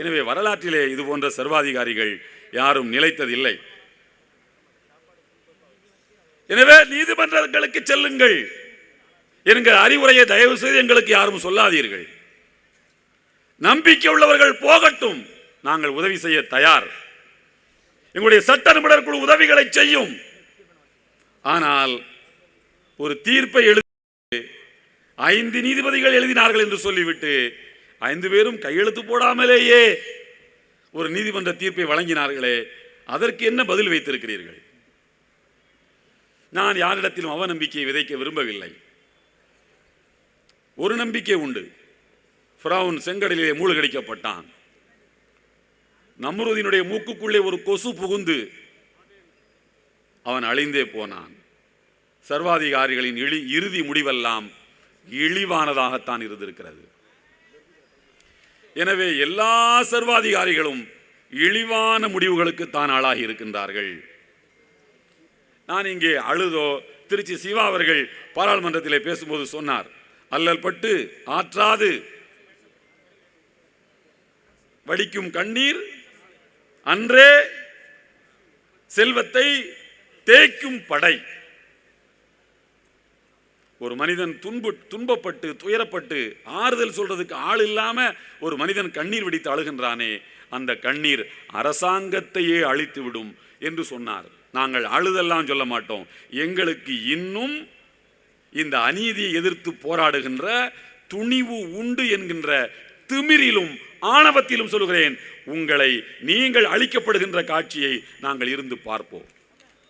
எனவே வரலாற்றிலே இது போன்ற சர்வாதிகாரிகள் யாரும் நிலைத்ததில்லை. எனவே நீதிமன்றங்களுக்கு செல்லுங்கள் என்கிற அறிவுரையை தயவு செய்து எங்களுக்கு யாரும் சொல்லாதீர்கள். நம்பிக்கை உள்ளவர்கள் போகட்டும் நாங்கள் உதவி செய்ய தயார். எங்களுடைய சட்ட நிபுணர் குழு உதவிகளை செய்யும். ஆனால் ஒரு தீர்ப்பை எழுதி ஐந்து நீதிபதிகள் எழுதினார்கள் என்று சொல்லிவிட்டு ஐந்து பேரும் கையெழுத்து போடாமலேயே ஒரு நீதிமன்ற தீர்ப்பை வழங்கினார்களே அதற்கு என்ன பதில் வைத்திருக்கிறீர்கள்? நான் யாரிடத்திலும் அவநம்பிக்கையை விதைக்க விரும்பவில்லை. ஒரு நம்பிக்கை உண்டு. ஃபிரௌன் செங்கடலிலே மூழ்கடிக்கப்பட்டான். நம்ருதினுடைய மூக்குக்குள்ளே ஒரு கொசு புகுந்து அவன் அழிந்தே போனான். சர்வாதிகாரிகளின் இழி இறுதி முடிவெல்லாம் இழிவானதாகத்தான் இருந்திருக்கிறது. எனவே எல்லா சர்வாதிகாரிகளும் இழிவான முடிவுகளுக்கு தான் ஆளாகி இருக்கின்றார்கள். நான் இங்கே அழுதோ திருச்சி சிவா அவர்கள் பாராளுமன்றத்திலே பேசும்போது சொன்னார் அல்லல் பட்டு ஆற்றாது. வடிக்கும் கண்ணீர் அன்றே செல்வத்தை தேய்க்கும் படை. ஒரு மனிதன் துன்பு துன்பப்பட்டு துயரப்பட்டு ஆறுதல் சொல்றதுக்கு ஆள் இல்லாம ஒரு மனிதன் கண்ணீர் வெடித்து அழுகின்றானே அந்த கண்ணீர் அரசாங்கத்தையே அழித்து விடும் என்று சொன்னார். நாங்கள் அழுதெல்லாம் சொல்ல மாட்டோம். எங்களுக்கு இன்னும் இந்த அநீதியை எதிர்த்து போராடுகின்ற துணிவு உண்டு என்கின்ற திமிரிலும் ஆணவத்திலும் சொல்கிறேன் உங்களை நீங்கள் அழிக்கப்படுகின்ற காட்சியை நாங்கள் இருந்து பார்ப்போம்.